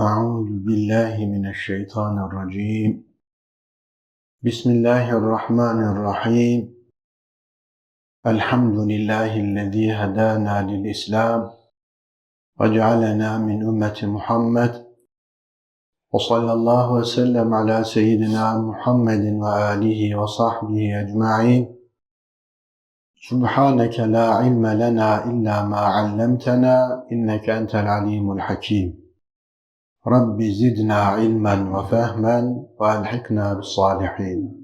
أعوذ بالله من الشيطان الرجيم بسم الله الرحمن الرحيم الحمد لله الذي هدانا للإسلام وجعلنا من أمة محمد وصلى الله وسلم على سيدنا محمد وآله وصحبه أجمعين سبحانك لا علم لنا إلا ما علمتنا إنك أنت العليم الحكيم رب زدنا علما وفهما وألحقنا بالصالحين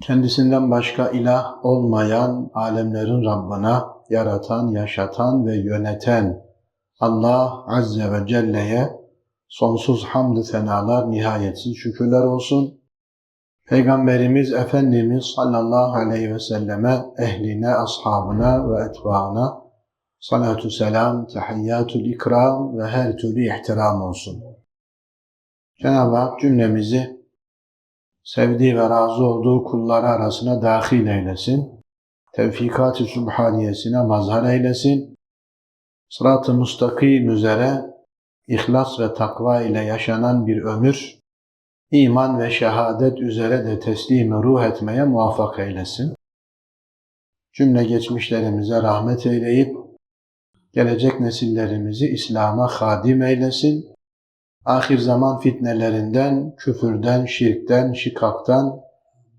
Kendisinden başka ilah olmayan alemlerin Rabbına, yaratan, yaşatan ve yöneten Allah Azze ve Celle'ye sonsuz hamdü senalar, nihayetsiz şükürler olsun. Peygamberimiz Efendimiz sallallahu aleyhi ve selleme, ehline, ashabına ve etbaına salatu selam, tehiyyatul ikram ve her türlü ihtiram olsun. Cenab-ı Hak cümlemizi sevdiği ve razı olduğu kulları arasına dahil eylesin. Tevfikat-ı Sübhaniyesine mazhar eylesin. Sırat-ı müstakim üzere ihlas ve takva ile yaşanan bir ömür, iman ve şehadet üzere de teslimi ruh etmeye muvaffak eylesin. Cümle geçmişlerimize rahmet eyleyip, gelecek nesillerimizi İslam'a hadim eylesin. Ahir zaman fitnelerinden, küfürden, şirkten, şikaktan,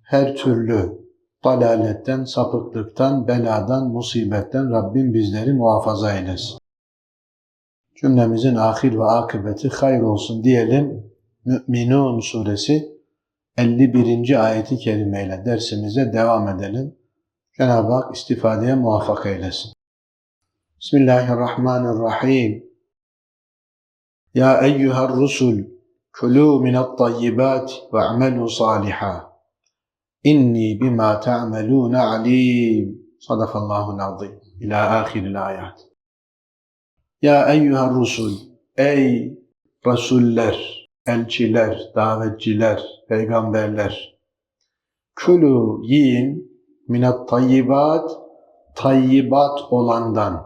her türlü dalaletten, sapıklıktan, beladan, musibetten Rabbim bizleri muhafaza eylesin. Cümlemizin ahir ve akıbeti hayır olsun diyelim. Mü'minun suresi 51. ayeti kerimeyle dersimize devam edelim. Cenab-ı Hak istifadeye muvaffak eylesin. Bismillahirrahmanirrahim. Ya eyyuhar rusul kulu minat tayyibat ve amelu saliha. İnni bima ta'melun alim. Sadakallahu azim. İlâ ahiril ayat. Ya eyyuhar rusul. Ey Resuller, elçiler, davetçiler, peygamberler. Kulu yiyin minat tayyibat, tayyibat olandan.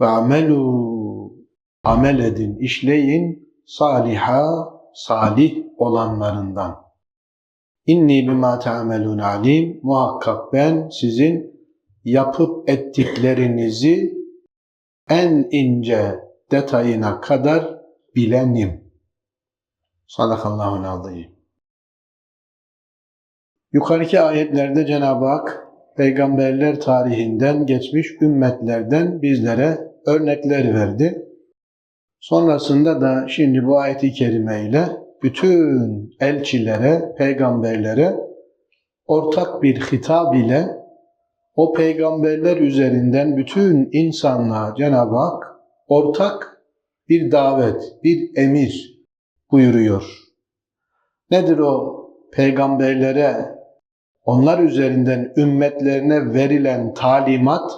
Ve amelu, amel edin, işleyin, saliha, salih olanlarından. İnni bima ta'melun alim. Muhakkak ben sizin yapıp ettiklerinizi en ince detayına kadar bilenim. Sadakallahu azim. Yukarıki ayetlerde Cenab-ı Hak peygamberler tarihinden geçmiş ümmetlerden bizlere örnekler verdi. Sonrasında da şimdi bu ayeti kerimeyle bütün elçilere, peygamberlere ortak bir hitap ile o peygamberler üzerinden bütün insanlığa Cenab-ı Hak ortak bir davet, bir emir buyuruyor. Nedir o peygamberlere, onlar üzerinden ümmetlerine verilen talimat?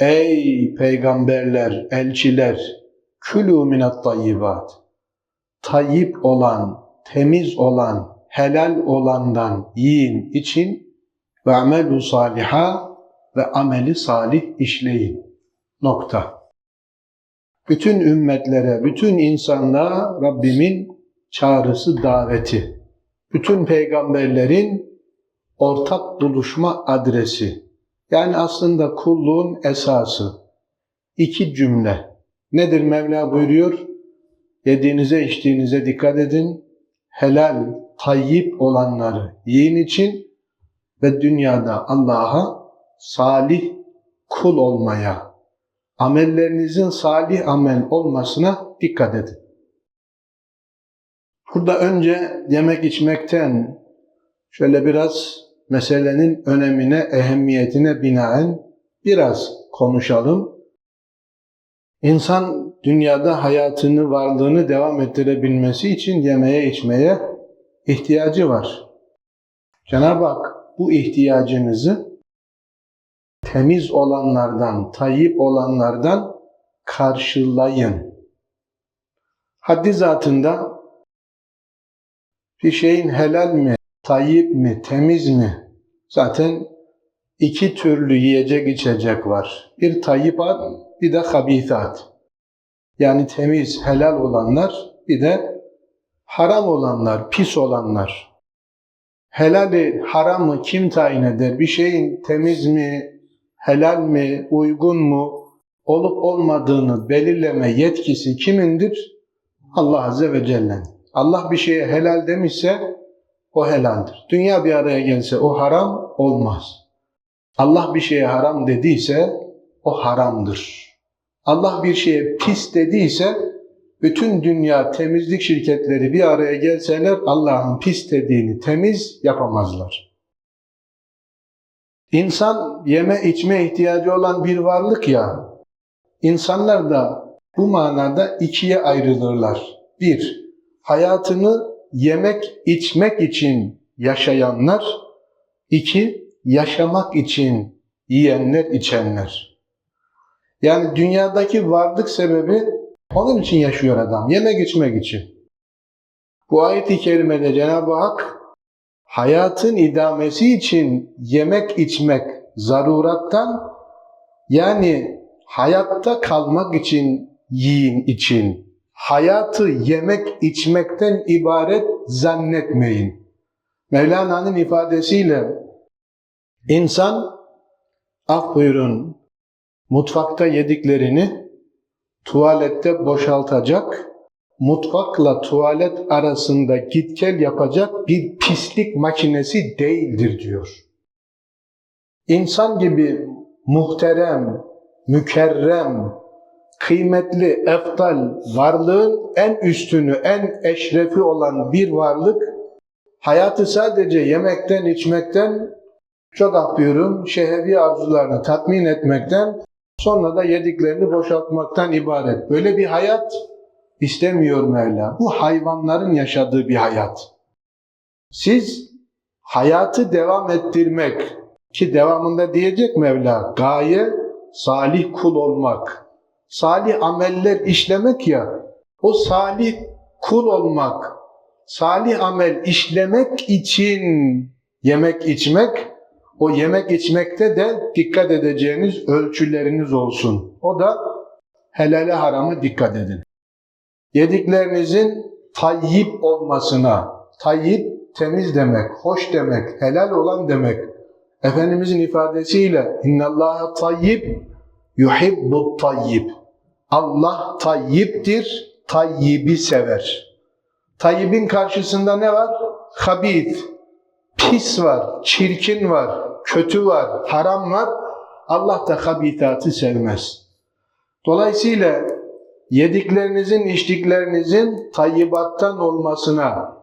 Ey peygamberler, elçiler, külü minat tayyibat. Tayyip olan, temiz olan, helal olandan yiyin için ve amelu saliha ve ameli salih işleyin. Nokta. Bütün ümmetlere, bütün insanlığa Rabbimin çağrısı, daveti. Bütün peygamberlerin ortak buluşma adresi. Yani aslında kulluğun esası. İki cümle. Nedir Mevla buyuruyor? Yediğinize içtiğinize dikkat edin. Helal, tayyip olanları yiyin için ve dünyada Allah'a salih kul olmaya, amellerinizin salih amel olmasına dikkat edin. Burada önce yemek içmekten şöyle biraz meselenin önemine, ehemmiyetine binaen biraz konuşalım. İnsan dünyada hayatını, varlığını devam ettirebilmesi için yemeye, içmeye ihtiyacı var. Cenab-ı Hak bu ihtiyacınızı temiz olanlardan, tayyip olanlardan karşılayın. Haddi zatında bir şeyin helal mi, tayyip mi, temiz mi? Zaten iki türlü yiyecek içecek var. Bir tayyibat, bir de habithat. Yani temiz, helal olanlar, bir de haram olanlar, pis olanlar. Helali, haramı kim tayin eder? Bir şeyin temiz mi, helal mi, uygun mu, olup olmadığını belirleme yetkisi kimindir? Allah Azze ve Celle'nin. Allah bir şeye helal demişse o helaldir. Dünya bir araya gelse o haram olmaz. Allah bir şeye haram dediyse o haramdır. Allah bir şeye pis dediyse bütün dünya temizlik şirketleri bir araya gelseler Allah'ın pis dediğini temiz yapamazlar. İnsan yeme içme ihtiyacı olan bir varlık ya, insanlar da bu manada ikiye ayrılırlar. Bir, hayatını yemek içmek için yaşayanlar, iki, yaşamak için yiyenler, içenler. Yani dünyadaki varlık sebebi onun için yaşıyor adam, yemek içmek için. Bu ayet-i kerimede Cenab-ı Hak hayatın idamesi için yemek içmek zarurattan yani hayatta kalmak için yiyin için hayatı yemek içmekten ibaret zannetmeyin. Mevlana'nın ifadesiyle insan af buyurun mutfakta yediklerini tuvalette boşaltacak, mutfakla tuvalet arasında git gel yapacak bir pislik makinesi değildir diyor. İnsan gibi muhterem, mükerrem, kıymetli, eftal varlığın en üstünü, en eşrefi olan bir varlık hayatı sadece yemekten, içmekten, çok yapıyorum, şehevi arzularını tatmin etmekten, sonra da yediklerini boşaltmaktan ibaret. Böyle bir hayat istemiyor Mevla. Bu hayvanların yaşadığı bir hayat. Siz hayatı devam ettirmek ki devamında diyecek Mevla gaye salih kul olmak. Salih ameller işlemek ya o salih kul olmak, salih amel işlemek için yemek içmek o yemek içmekte de dikkat edeceğiniz ölçüleriniz olsun. O da helale haramı dikkat edin. Yediklerinizin tayyip olmasına, tayyip temiz demek, hoş demek, helal olan demek. Efendimizin ifadesiyle innallâhe tayyib yuhibbut tayyib. Allah tayyiptir, tayyibi sever. Tayyibin karşısında ne var? Habit, pis var, çirkin var, kötü var, haram var. Allah da habitatı sevmez. Dolayısıyla yediklerinizin, içtiklerinizin tayyibattan olmasına,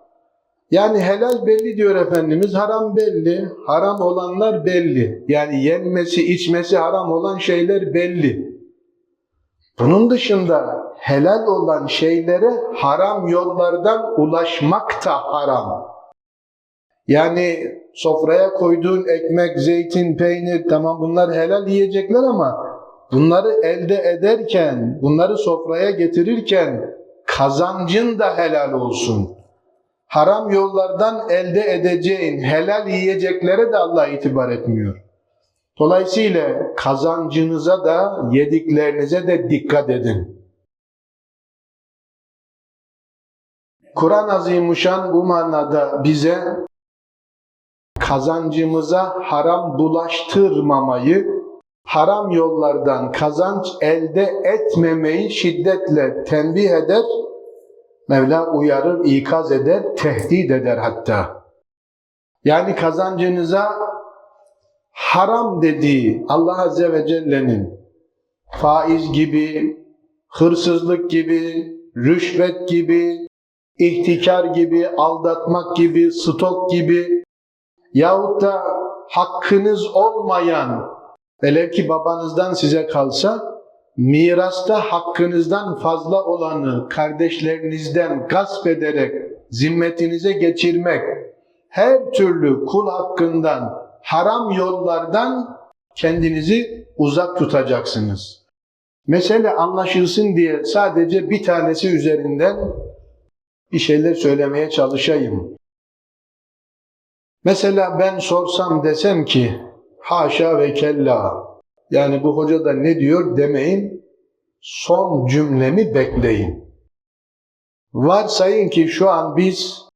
yani helal belli diyor Efendimiz, haram belli, haram olanlar belli. Yani yenmesi, içmesi haram olan şeyler belli. Bunun dışında helal olan şeylere haram yollardan ulaşmak da haram. Yani sofraya koyduğun ekmek, zeytin, peynir tamam bunlar helal yiyecekler ama bunları elde ederken, bunları sofraya getirirken kazancın da helal olsun. Haram yollardan elde edeceğin helal yiyeceklere de Allah itibar etmiyor. Dolayısıyla kazancınıza da yediklerinize de dikkat edin. Kur'an Azimuşan bu manada bize kazancımıza haram bulaştırmamayı, haram yollardan kazanç elde etmemeyi şiddetle tembih eder, Mevla uyarır, ikaz eder, tehdit eder hatta. Yani kazancınıza haram dediği Allah Azze ve Celle'nin faiz gibi, hırsızlık gibi, rüşvet gibi, ihtikar gibi, aldatmak gibi, stok gibi yahut da hakkınız olmayan velev ki babanızdan size kalsa mirasta hakkınızdan fazla olanı kardeşlerinizden gasp ederek zimmetinize geçirmek her türlü kul hakkından haram yollardan kendinizi uzak tutacaksınız. Mesele anlaşılsın diye sadece bir tanesi üzerinden bir şeyler söylemeye çalışayım. Mesela ben sorsam desem ki haşa ve kella yani bu hoca da ne diyor demeyin. son cümlemi bekleyin. Varsayın ki şu an biz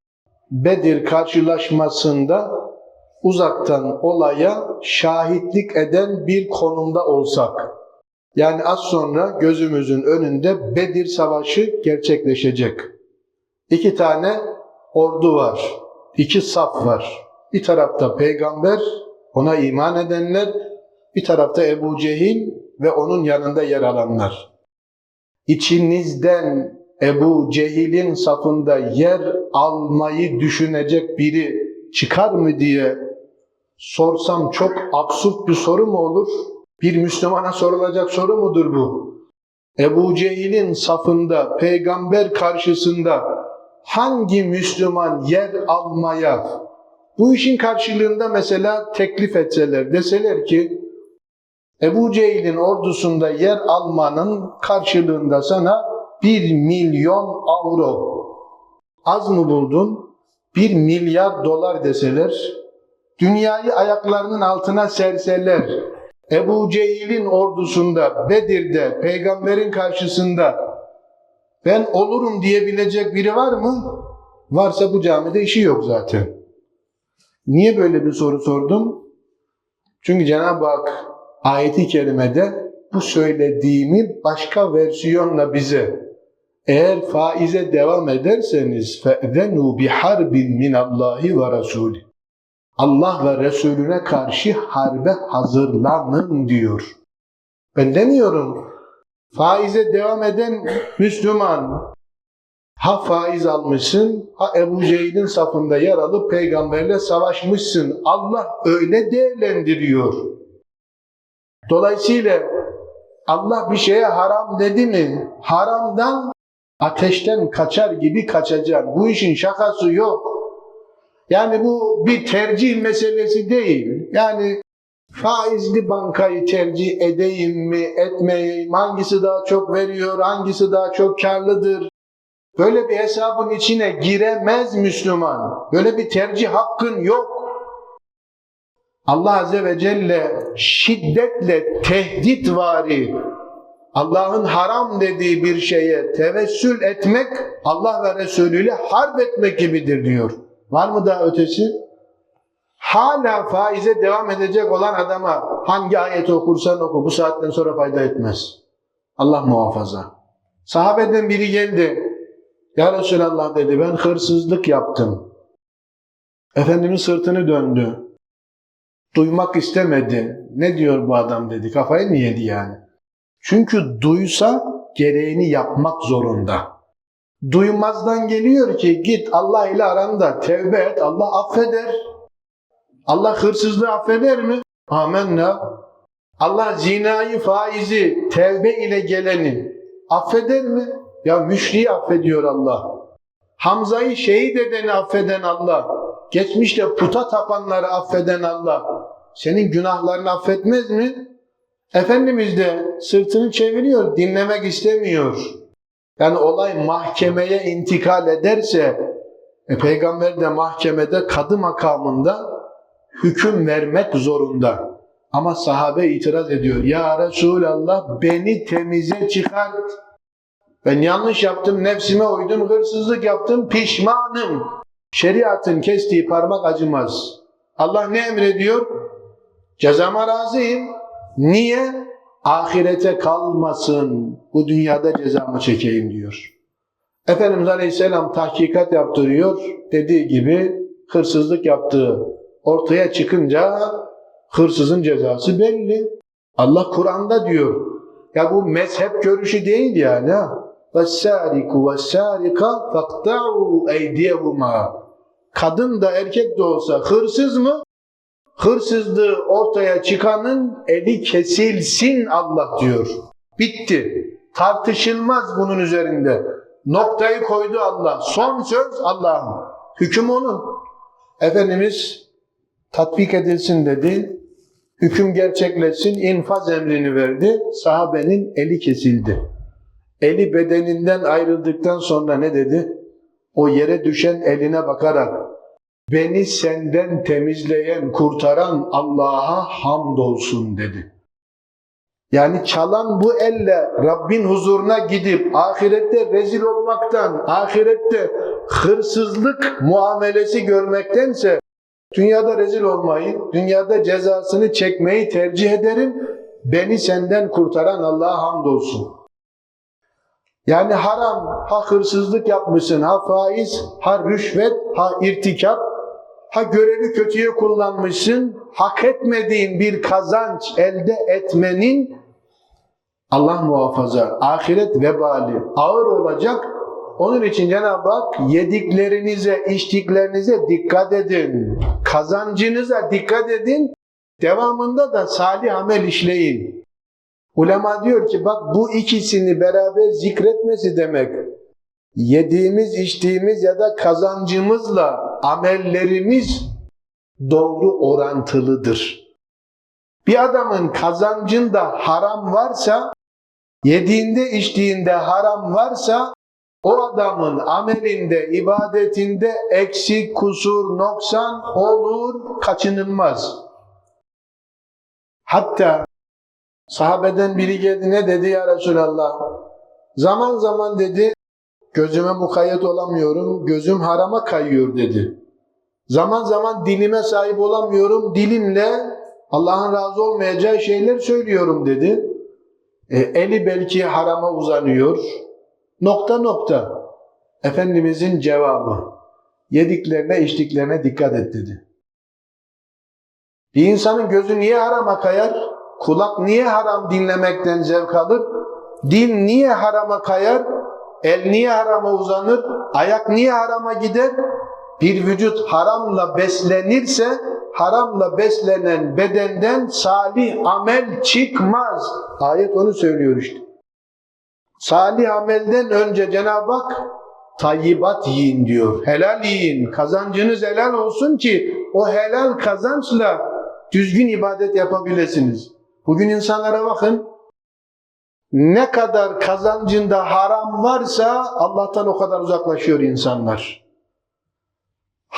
Bedir karşılaşmasında uzaktan olaya şahitlik eden bir konumda olsak. Yani az sonra gözümüzün önünde Bedir Savaşı gerçekleşecek. İki tane ordu var. iki saf var. Bir tarafta peygamber, ona iman edenler, bir tarafta Ebu Cehil ve onun yanında yer alanlar. İçinizden Ebu Cehil'in safında yer almayı düşünecek biri çıkar mı diye sorsam çok absürt bir soru mu olur? Bir Müslümana sorulacak soru mudur bu? Ebu Cehil'in safında, peygamber karşısında hangi Müslüman yer almaya, bu işin karşılığında mesela teklif etseler, deseler ki Ebu Cehil'in ordusunda yer almanın karşılığında sana 1 milyon avro az mı buldun? 1 milyar dolar deseler, Dünyayı ayaklarının altına serserler. Ebu Cehil'in ordusunda, Bedir'de, peygamberin karşısında ben olurum diyebilecek biri var mı? Varsa bu camide işi yok zaten. Niye böyle bir soru sordum? Çünkü Cenab-ı Hak ayeti kerimede bu söylediğimi başka versiyonla bize eğer faize devam ederseniz fe'zenu bi harbin min Allahi ve Resulü Allah ve Resulüne karşı harbe hazırlanın diyor. Ben demiyorum faize devam eden Müslüman ha faiz almışsın ha Ebu Cehil'in safında yer alıp peygamberle savaşmışsın. Allah öyle değerlendiriyor. Dolayısıyla Allah bir şeye haram dedi mi haramdan ateşten kaçar gibi kaçacak. Bu işin şakası yok. Yani bu bir tercih meselesi değil. Yani faizli bankayı tercih edeyim mi, etmeyeyim, hangisi daha çok veriyor, hangisi daha çok karlıdır. Böyle bir hesabın içine giremez Müslüman. Böyle bir tercih hakkın yok. Allah Azze ve Celle şiddetle tehdit vari Allah'ın haram dediği bir şeye tevessül etmek Allah ve Resulü ile harp etmek gibidir diyor. Var mı daha ötesi? Hala faize devam edecek olan adama hangi ayeti okursan oku bu saatten sonra fayda etmez. Allah muhafaza. Sahabeden biri geldi. Ya Resulallah dedi ben hırsızlık yaptım. Efendimiz sırtını döndü. Duymak istemedi. Ne diyor bu adam dedi. Kafayı mı yedi yani? Çünkü duysa gereğini yapmak zorunda. Duymazdan geliyor ki git Allah ile aranda tevbe et Allah affeder. Allah hırsızlığı affeder mi? Amenna. Allah zinayı, faizi, tevbe ile geleni affeder mi? Ya müşriyi affediyor Allah. Hamza'yı şehit edeni affeden Allah. Geçmişte puta tapanları affeden Allah. Senin günahlarını affetmez mi? Efendimiz de sırtını çeviriyor, dinlemek istemiyor. Yani olay mahkemeye intikal ederse, e, peygamber de mahkemede kadı makamında hüküm vermek zorunda. Ama sahabe itiraz ediyor. Ya Resulallah beni temize çıkart. Ben yanlış yaptım, nefsime uydum, hırsızlık yaptım, pişmanım. Şeriatın kestiği parmak acımaz. Allah ne emrediyor? Cezama razıyım. Niye? Ahirete kalmasın, bu dünyada cezamı çekeyim diyor. Efendimiz Aleyhisselam tahkikat yaptırıyor. Dediği gibi hırsızlık yaptığı ortaya çıkınca hırsızın cezası belli. Allah Kur'an'da diyor. Ya bu mezhep görüşü değil yani. وَالسَّارِكُ وَالسَّارِكَ فَقْتَعُوا اَيْدِيَهُمَا Kadın da erkek de olsa hırsız mı? Hırsızlığı ortaya çıkanın eli kesilsin Allah diyor. Bitti. Tartışılmaz bunun üzerinde. Noktayı koydu Allah. Son söz Allah'ın. Hüküm onun. Efendimiz tatbik edilsin dedi. Hüküm gerçekleşsin, infaz emrini verdi. Sahabenin eli kesildi. Eli bedeninden ayrıldıktan sonra ne dedi? O yere düşen eline bakarak beni senden temizleyen, kurtaran Allah'a hamdolsun dedi. Yani çalan bu elle Rabbin huzuruna gidip ahirette rezil olmaktan, ahirette hırsızlık muamelesi görmektense dünyada rezil olmayı, dünyada cezasını çekmeyi tercih ederim. Beni senden kurtaran Allah'a hamdolsun. Yani haram, ha hırsızlık yapmışsın, ha faiz, ha rüşvet, ha irtikap, ha görevi kötüye kullanmışsın, hak etmediğin bir kazanç elde etmenin Allah muhafaza ahiret vebali ağır olacak. Onun için Cenab-ı Hak yediklerinize, içtiklerinize dikkat edin. Kazancınıza dikkat edin. Devamında da salih amel işleyin. Ulema diyor ki bak bu ikisini beraber zikretmesi demek. Yediğimiz, içtiğimiz ya da kazancımızla amellerimiz doğru orantılıdır. Bir adamın kazancında haram varsa, yediğinde içtiğinde haram varsa, o adamın amelinde, ibadetinde eksik, kusur, noksan olur, kaçınılmaz. Hatta sahabeden biri geldi ne dedi ya Resulallah? Zaman zaman dedi, gözüme mukayyet olamıyorum, gözüm harama kayıyor dedi. Zaman zaman dilime sahip olamıyorum, dilimle Allah'ın razı olmayacağı şeyler söylüyorum dedi. E, eli belki harama uzanıyor. Nokta nokta. Efendimizin cevabı. Yediklerine içtiklerine dikkat et dedi. Bir insanın gözü niye harama kayar? Kulak niye haram dinlemekten zevk alır? Dil niye harama kayar? El niye harama uzanır? Ayak niye harama gider? Bir vücut haramla beslenirse haramla beslenen bedenden salih amel çıkmaz. Ayet onu söylüyor işte. Salih amelden önce Cenab-ı Hak tayyibat yiyin diyor. Helal yiyin. Kazancınız helal olsun ki o helal kazançla düzgün ibadet yapabilirsiniz. Bugün insanlara bakın. Ne kadar kazancında haram varsa Allah'tan o kadar uzaklaşıyor insanlar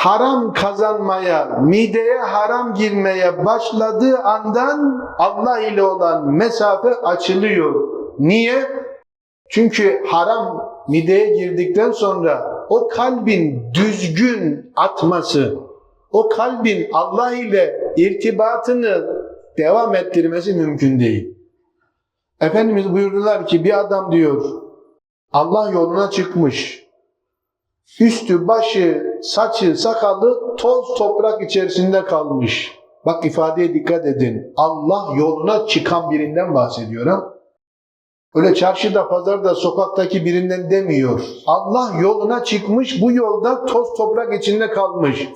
haram kazanmaya, mideye haram girmeye başladığı andan Allah ile olan mesafe açılıyor. Niye? Çünkü haram mideye girdikten sonra o kalbin düzgün atması, o kalbin Allah ile irtibatını devam ettirmesi mümkün değil. Efendimiz buyurdular ki bir adam diyor Allah yoluna çıkmış. Üstü, başı, saçı, sakalı toz toprak içerisinde kalmış. Bak ifadeye dikkat edin. Allah yoluna çıkan birinden bahsediyorum. Öyle çarşıda, pazarda, sokaktaki birinden demiyor. Allah yoluna çıkmış, bu yolda toz toprak içinde kalmış.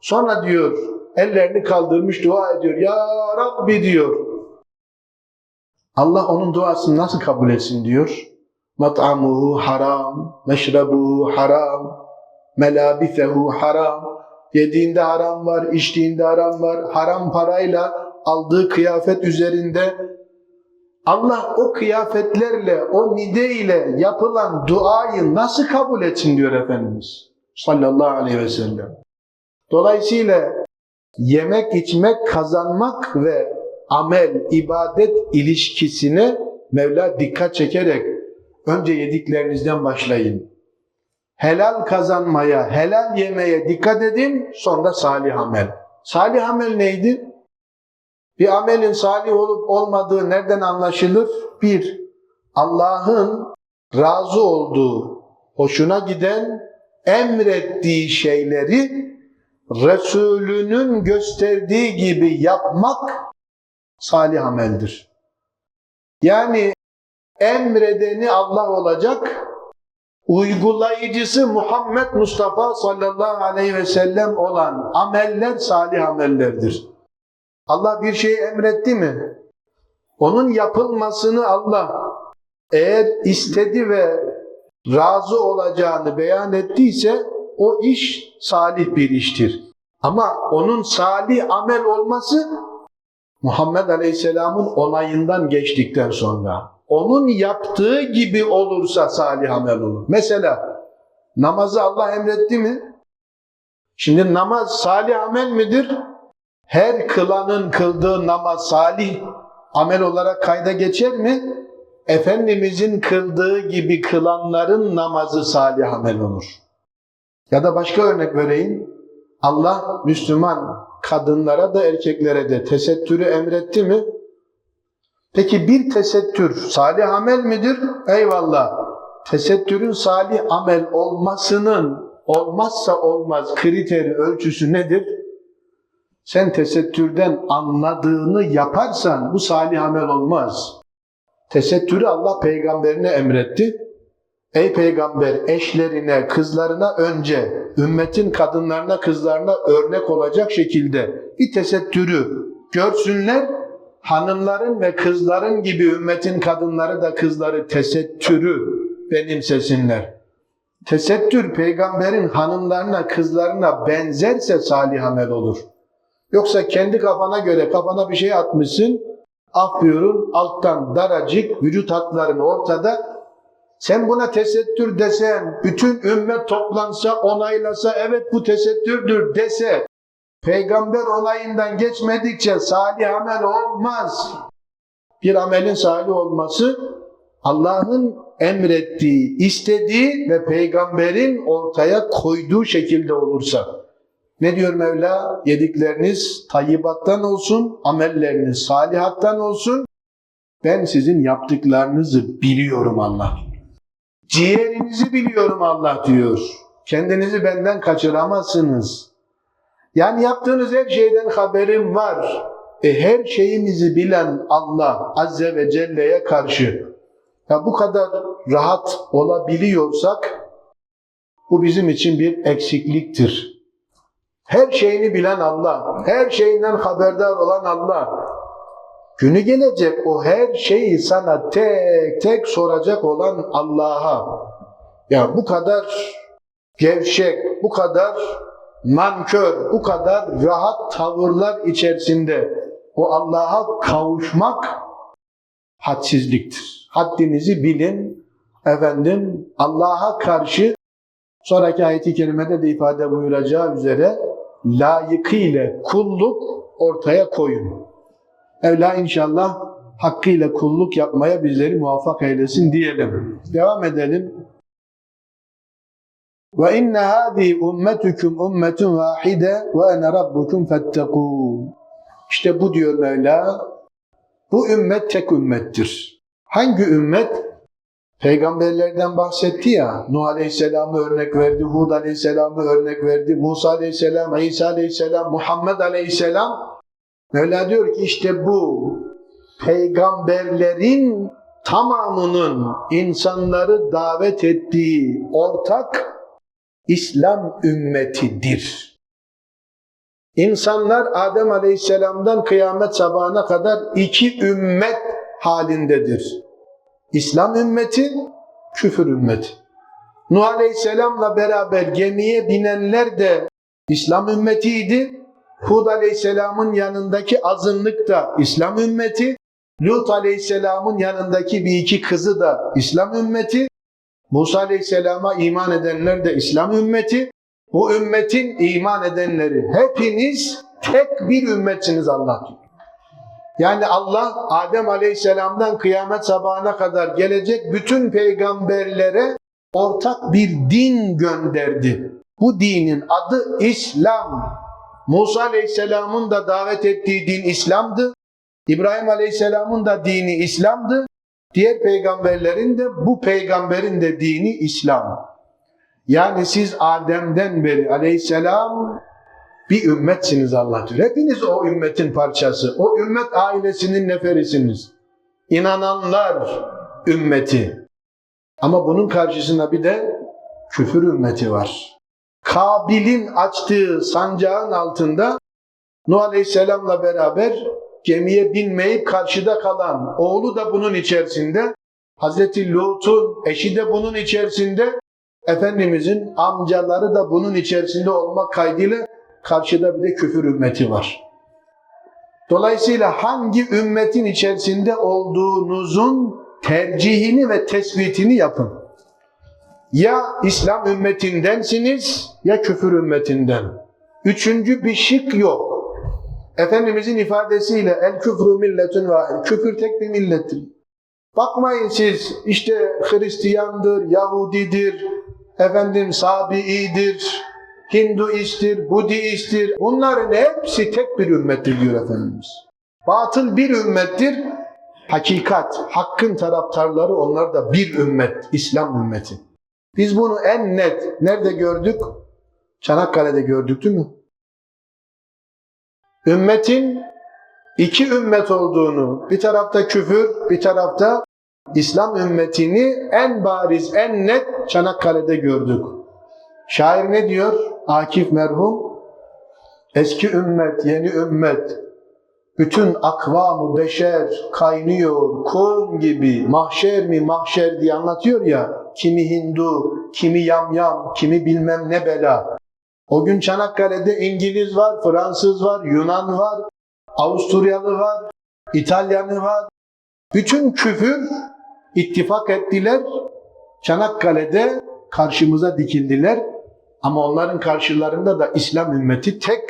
Sonra diyor, ellerini kaldırmış, dua ediyor. Ya Rabbi diyor. Allah onun duasını nasıl kabul etsin diyor. Mat'amuhu haram, meşrabuhu haram, melabisehu haram. Yediğinde haram var, içtiğinde haram var. Haram parayla aldığı kıyafet üzerinde Allah o kıyafetlerle, o mide ile yapılan duayı nasıl kabul etsin diyor Efendimiz sallallahu aleyhi ve sellem. Dolayısıyla yemek, içmek, kazanmak ve amel, ibadet ilişkisine Mevla dikkat çekerek önce yediklerinizden başlayın. Helal kazanmaya, helal yemeye dikkat edin, sonra salih amel. Salih amel neydi? Bir amelin salih olup olmadığı nereden anlaşılır? Bir, Allah'ın razı olduğu, hoşuna giden, emrettiği şeyleri Resulünün gösterdiği gibi yapmak salih ameldir. Yani emredeni Allah olacak, uygulayıcısı Muhammed Mustafa sallallahu aleyhi ve sellem olan ameller salih amellerdir. Allah bir şeyi emretti mi? Onun yapılmasını Allah eğer istedi ve razı olacağını beyan ettiyse o iş salih bir iştir. Ama onun salih amel olması Muhammed Aleyhisselam'ın onayından geçtikten sonra onun yaptığı gibi olursa salih amel olur. Mesela namazı Allah emretti mi? Şimdi namaz salih amel midir? Her kılanın kıldığı namaz salih amel olarak kayda geçer mi? Efendimizin kıldığı gibi kılanların namazı salih amel olur. Ya da başka örnek vereyim. Allah Müslüman kadınlara da erkeklere de tesettürü emretti mi? Peki bir tesettür salih amel midir? Eyvallah. Tesettürün salih amel olmasının olmazsa olmaz kriteri ölçüsü nedir? Sen tesettürden anladığını yaparsan bu salih amel olmaz. Tesettürü Allah peygamberine emretti. Ey peygamber eşlerine, kızlarına önce, ümmetin kadınlarına, kızlarına örnek olacak şekilde bir tesettürü görsünler. Hanımların ve kızların gibi ümmetin kadınları da kızları tesettürü benimsesinler. Tesettür peygamberin hanımlarına, kızlarına benzerse salih amel olur. Yoksa kendi kafana göre kafana bir şey atmışsın, af buyurun alttan daracık, vücut hatların ortada. Sen buna tesettür desen, bütün ümmet toplansa, onaylasa, evet bu tesettürdür dese, peygamber onayından geçmedikçe salih amel olmaz. Bir amelin salih olması, Allah'ın emrettiği, istediği ve peygamberin ortaya koyduğu şekilde olursa. Ne diyor Mevla? Yedikleriniz tayyibattan olsun, amelleriniz salihattan olsun. Ben sizin yaptıklarınızı biliyorum Allah. Ciğerinizi biliyorum Allah diyor. Kendinizi benden kaçıramazsınız. Yani yaptığınız her şeyden haberim var. E her şeyimizi bilen Allah Azze ve Celle'ye karşı ya bu kadar rahat olabiliyorsak bu bizim için bir eksikliktir. Her şeyini bilen Allah, her şeyinden haberdar olan Allah. Günü gelecek o her şeyi sana tek tek soracak olan Allah'a. Ya bu kadar gevşek, bu kadar nankör, bu kadar rahat tavırlar içerisinde o Allah'a kavuşmak hadsizliktir. Haddinizi bilin. Efendim Allah'a karşı sonraki ayeti kerimede de ifade buyuracağı üzere layıkıyla kulluk ortaya koyun. Evla inşallah hakkıyla kulluk yapmaya bizleri muvaffak eylesin diyelim. Devam edelim. Ve inne hâzî ummetukum ummetun vâhide ve ene rabbukum fettekûn. İşte bu diyor Mevla. Bu ümmet tek ümmettir. Hangi ümmet? Peygamberlerden bahsetti ya, Nuh Aleyhisselam'ı örnek verdi, Hud Aleyhisselam'ı örnek verdi, Musa Aleyhisselam, İsa Aleyhisselam, Muhammed Aleyhisselam. Mevla diyor ki işte bu peygamberlerin tamamının insanları davet ettiği ortak İslam ümmetidir. İnsanlar Adem Aleyhisselam'dan kıyamet sabahına kadar iki ümmet halindedir. İslam ümmeti, küfür ümmeti. Nuh Aleyhisselam'la beraber gemiye binenler de İslam ümmetiydi. Hud Aleyhisselam'ın yanındaki azınlık da İslam ümmeti. Lut Aleyhisselam'ın yanındaki bir iki kızı da İslam ümmeti. Musa Aleyhisselam'a iman edenler de İslam ümmeti. Bu ümmetin iman edenleri hepiniz tek bir ümmetsiniz Allah diyor. Yani Allah Adem Aleyhisselam'dan kıyamet sabahına kadar gelecek bütün peygamberlere ortak bir din gönderdi. Bu dinin adı İslam. Musa Aleyhisselam'ın da davet ettiği din İslam'dı. İbrahim Aleyhisselam'ın da dini İslam'dı. Diğer peygamberlerin de bu peygamberin de dini İslam. Yani siz Adem'den beri Aleyhisselam bir ümmetsiniz Allah diyor. Hepiniz o ümmetin parçası. O ümmet ailesinin neferisiniz. İnananlar ümmeti. Ama bunun karşısında bir de küfür ümmeti var. Kabil'in açtığı sancağın altında Nuh Aleyhisselam'la beraber gemiye binmeyip karşıda kalan oğlu da bunun içerisinde. Hazreti Lut'un eşi de bunun içerisinde. Efendimizin amcaları da bunun içerisinde olmak kaydıyla karşıda bir de küfür ümmeti var. Dolayısıyla hangi ümmetin içerisinde olduğunuzun tercihini ve tespitini yapın. Ya İslam ümmetindensiniz ya küfür ümmetinden. Üçüncü bir şık yok. Efendimizin ifadesiyle el küfrü milletün vahid. Küfür tek bir millettir. Bakmayın siz işte Hristiyandır, Yahudidir, efendim Sabi'idir, Hinduisttir, Budisttir. Bunların hepsi tek bir ümmettir diyor Efendimiz. Batıl bir ümmettir. Hakikat, hakkın taraftarları onlar da bir ümmet, İslam ümmeti. Biz bunu en net nerede gördük? Çanakkale'de gördük değil mi? Ümmetin iki ümmet olduğunu, bir tarafta küfür, bir tarafta İslam ümmetini en bariz, en net Çanakkale'de gördük. Şair ne diyor? Akif merhum. Eski ümmet, yeni ümmet, bütün akvamı beşer kaynıyor kum gibi mahşer mi mahşer diye anlatıyor ya kimi Hindu, kimi yamyam, kimi bilmem ne bela. O gün Çanakkale'de İngiliz var, Fransız var, Yunan var, Avusturyalı var, İtalyanı var. Bütün küfür ittifak ettiler. Çanakkale'de karşımıza dikildiler. Ama onların karşılarında da İslam ümmeti tek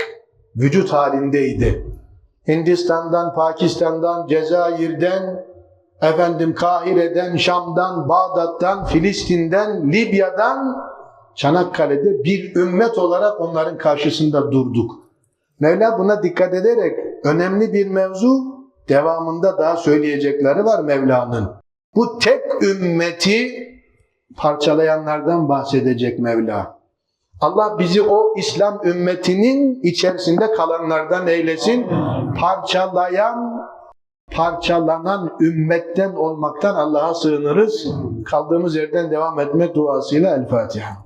vücut halindeydi. Hindistan'dan, Pakistan'dan, Cezayir'den, efendim Kahire'den, Şam'dan, Bağdat'tan, Filistin'den, Libya'dan Çanakkale'de bir ümmet olarak onların karşısında durduk. Mevla buna dikkat ederek önemli bir mevzu devamında daha söyleyecekleri var Mevla'nın. Bu tek ümmeti parçalayanlardan bahsedecek Mevla. Allah bizi o İslam ümmetinin içerisinde kalanlardan eylesin. Parçalayan, parçalanan ümmetten olmaktan Allah'a sığınırız. Kaldığımız yerden devam etmek duasıyla El Fatiha.